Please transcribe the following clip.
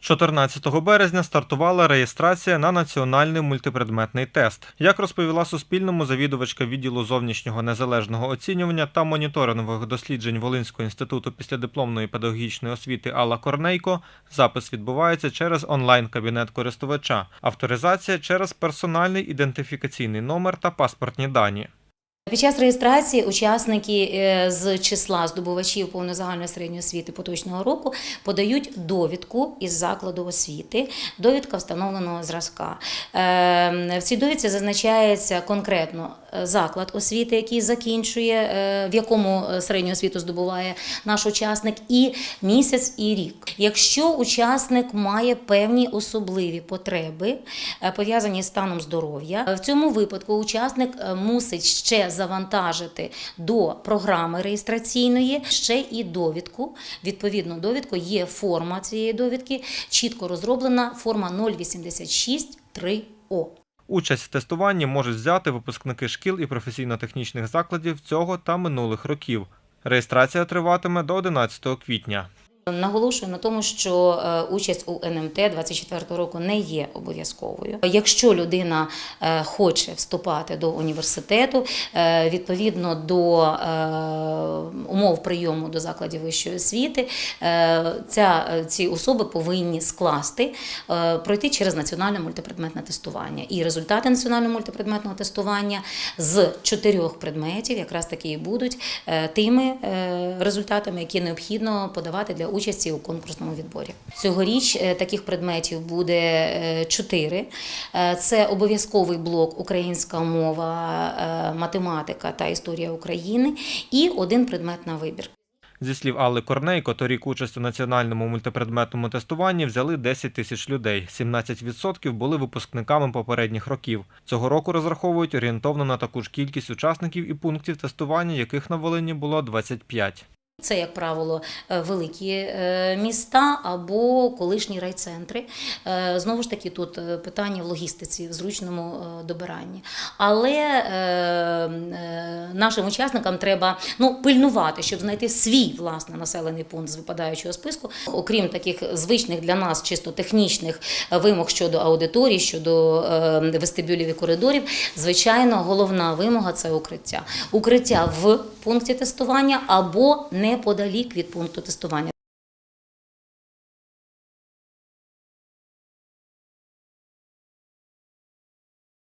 14 березня стартувала реєстрація на національний мультипредметний тест. Як розповіла Суспільному завідувачка відділу зовнішнього незалежного оцінювання та моніторингових досліджень Волинського інституту післядипломної педагогічної освіти Алла Корнейко, запис відбувається через онлайн-кабінет користувача, авторизація через персональний ідентифікаційний номер та паспортні дані. Під час реєстрації учасники е, з числа здобувачів повнозагальної середньої освіти поточного року подають довідку із закладу освіти, довідка встановленого зразка. Е, В цій довідці зазначається конкретно е, заклад освіти, який закінчує, в якому середню освіту здобуває наш учасник, і місяць і рік. Якщо учасник має певні особливі потреби, пов'язані з станом здоров'я, в цьому випадку учасник мусить ще завантажити до програми реєстраційної ще і довідку. Відповідно, довідку є форма цієї довідки, чітко розроблена форма 086-3О. Участь в тестуванні можуть взяти випускники шкіл і професійно-технічних закладів цього та минулих років. Реєстрація триватиме до 11 квітня. Наголошую на тому, що е, участь у НМТ 24 року не є обов'язковою. Якщо людина е, хоче вступати до університету, е, відповідно до умов прийому до закладів вищої освіти, е, ця, е, ці особи повинні скласти, е, пройти через національне мультипредметне тестування. І результати національного мультипредметного тестування з чотирьох предметів якраз таки і будуть тими результатами, які необхідно подавати для участі у конкурсному відборі. Цьогоріч таких предметів буде чотири. Це обов'язковий блок українська мова, математика та історія України і один предмет на вибір. Зі слів Алли Корнейко, торік участь у національному мультипредметному тестуванні взяли 10 тисяч людей. 17% були випускниками попередніх років. Цього року розраховують орієнтовно на таку ж кількість учасників і пунктів тестування, яких на Волині було 25. Це, як правило, е, великі е, міста або колишні райцентри. Е, Знову ж таки, тут питання в логістиці, в зручному добиранні. Але нашим учасникам треба ну, пильнувати, щоб знайти свій власне населений пункт з випадаючого списку. Окрім таких звичних для нас чисто технічних вимог щодо аудиторії, щодо вестибюлів і коридорів, звичайно, головна вимога це укриття. Укриття в пункті тестування або неподалік від пункту тестування.